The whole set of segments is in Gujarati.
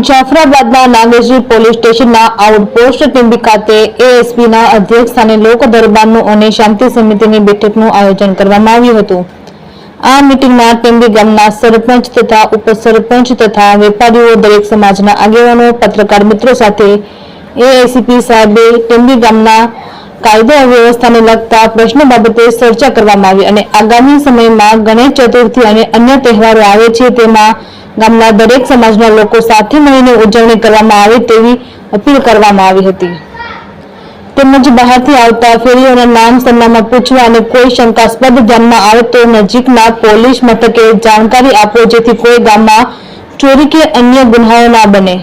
જાફરાબાદના નાગેશ્રી પોલીસ સ્ટેશનના આઉટપોસ્ટ ટીમ્બી ખાતે એએસપીના અધ્યક્ષ સ્થાને લોક દરબારનું અને શાંતિ સમિતિની બેઠકનું આયોજન કરવામાં આવ્યું હતું. આ મિટિંગમાં ટીમ્બી ગામના સરપંચ તથા ઉપસરપંચ તથા વેપારીઓ, દરેક સમાજના આગેવાનો, પત્રકાર મિત્રો સાથે એએસપી સાહેબે ટીમ્બી ગામના કાયદો વ્યવસ્થાને લગતા પ્રશ્નો બાબતે ચર્ચા કરવામાં આવી અને આગામી સમયમાં ગણેશ ચતુર્થી અને અન્ય તહેવારો આવે છે તેમાં ગામના દરેક સમાજના લોકો સાથે મળીને ઉજવણી કરવામાં આવે તેવી અપીલ કરવામાં આવી હતી. તેમજ બહારથી આવતા ફેરીઓના નામ સરનામા પૂછવા અને કોઈ શંકાસ્પદ ગામમાં આવે તો નજીકના પોલીસ મથકે જાણકારી આપો જેથી કોઈ ગામમાં ચોરી કે અન્ય ગુનાઓ ના બને.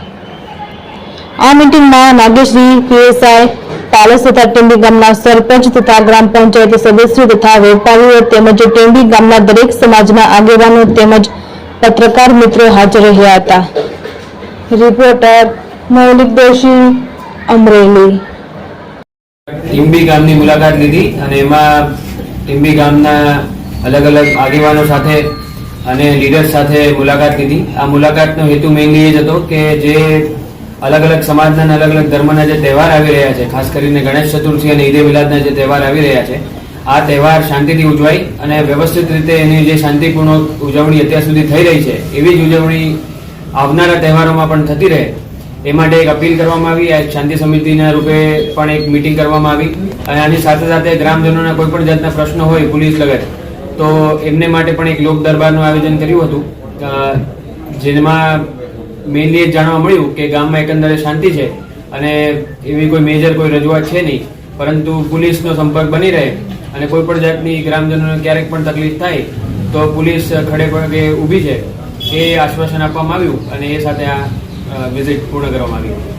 આ મીટિંગમાં નાગેશ્રી, પીએસઆઈ પાલસ તથા ટેમ્બી ગામના સરપંચ તથા ગ્રામ પંચાયત સદસ્યો તથા વેપારીઓ તેમજ ટેમ્બી ગામના દરેક સમાજના આગેવાનો તેમજ પત્રકાર મિત્રો હાજર રહ્યા હતા. રિપોર્ટર મૌલિક દોશી, અમરેલી. ટીમ્બી ગામની મુલાકાત લીધી અને એમાં ટીમ્બી ગામના અલગ અલગ આગેવાનો સાથે અને લીડર્સ સાથે મુલાકાત લીધી. આ મુલાકાતનો હેતુ મેઇનલી એ જ હતો કે જે અલગ અલગ સમાજના અને અલગ અલગ ધર્મના જે તહેવાર આવી રહ્યા છે, ખાસ કરીને ગણેશ ચતુર્થી અને ઈદે મિલાદના જે તહેવાર આવી રહ્યા છે, આ તહેવાર શાંતિથી ઉજવાય અને વ્યવસ્થિત રીતે એની જે શાંતિપૂર્ણ ઉજવણી અત્યાર સુધી થઈ રહી છે, એવી જ ઉજવણી આવનારા તહેવારોમાં પણ થતી રહે. એ માટે એક અપીલ કરવામાં આવી, આ શાંતિ સમિતિના રૂપે પણ એક મીટિંગ કરવામાં આવી અને આની સાથે સાથે ગ્રામજનોના કોઈ પણ જાતના પ્રશ્નો હોય, પોલીસ લગત તો એમને માટે પણ એક લોક દરબારનું આયોજન કર્યું હતું. જેમાં મેઇનલી એ જાણવા મળ્યું કે ગામમાં એકંદરે શાંતિ છે અને એવી કોઈ મેજર કોઈ રજૂઆત છે નહીં. પરંતુ પોલીસનો સંપર્ક બની રહે અને કોઈ પણ જાતની ગ્રામજનોને ક્યારેક પણ તકલીફ થાય, તો પોલીસ ખડે પગે ઊભી છે. એ આશ્વાસન આપવામાં આવ્યું અને એ સાથે આ વિઝિટ પૂર્ણ કરવામાં આવી